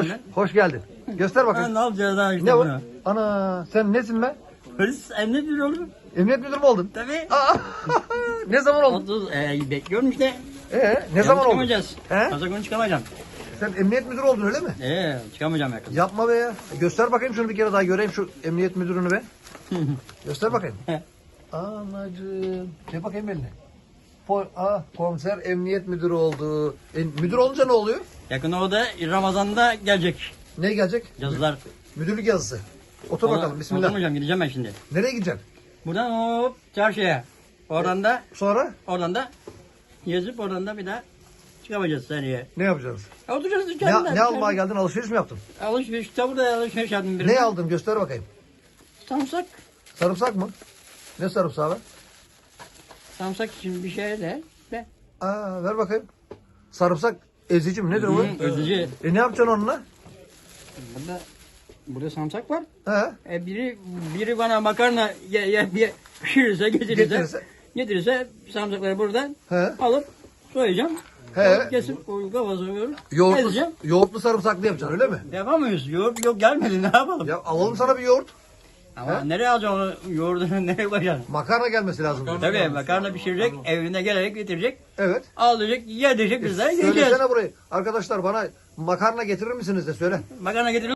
Hoş, hoş geldin. Göster bakayım. ne yapacağız daha işte Ne bunu? var? Ana sen nesin be? Polis emniyet müdürü oldum. Emniyet müdürü mü oldun? Tabii. Aa, ne zaman oldun? 30 e, bekliyorum işte. Ee, ne zaman oldun? Çıkamayacağız. He? Pazar günü çıkamayacağım. Sen emniyet müdürü oldun öyle mi? Ee, çıkamayacağım yakın. Yapma be ya. Göster bakayım şunu bir kere daha göreyim şu emniyet müdürünü be. Göster bakayım. Anacığım. Çek bakayım elini. Po Aa, komiser emniyet müdürü oldu. E, müdür olunca ne oluyor? Yakın o da Ramazan'da gelecek Ne gelecek? yazılar. Müdürlük yazısı. Otur Ona- bakalım bismillah. Oturmayacağım gideceğim ben şimdi. Nereye gideceksin? Buradan hop çarşıya. Oradan da Sonra oradan da yazıp oradan da bir daha çıkamayacağız seneye. ne yapacağız? Ya Oturacağız Ne, dükkanında. ne almaya geldin? Alışveriş mi yaptın? Alışveriş işte burada alışveriş yaptım. bir. Ne aldın? Göster bakayım. Samsak. Sarımsak mı? Ne sarımsağı be? Samsak için bir şey de. Be. Aa, ver bakayım. Sarımsak ezici mi? Nedir? Hı, Özücü. E ne yapacaksın onunla? Burada burada samsak var. He? E biri biri bana makarna ye, ye, ye, pişirirse getirirse Getirirse? getirirse samsakları buradan He? alıp soyacağım. He. Kesip koyup kafasını Yoğurtlu, ezeceğim. yoğurtlu sarımsaklı yapacaksın öyle mi? Yapamıyoruz. Yoğurt yok gelmedi ne yapalım? Ya alalım sana bir yoğurt. Ama nereye alacaksın onu yoğurdunu nereye koyacaksın? Makarna gelmesi lazım. Tabii makarna pişirecek, evine gelerek getirecek, Evet. alacak, yedirecek bizler yiyeceğiz. Söylesene burayı. Arkadaşlar bana makarna getirir misiniz de söyle. Makarna getirir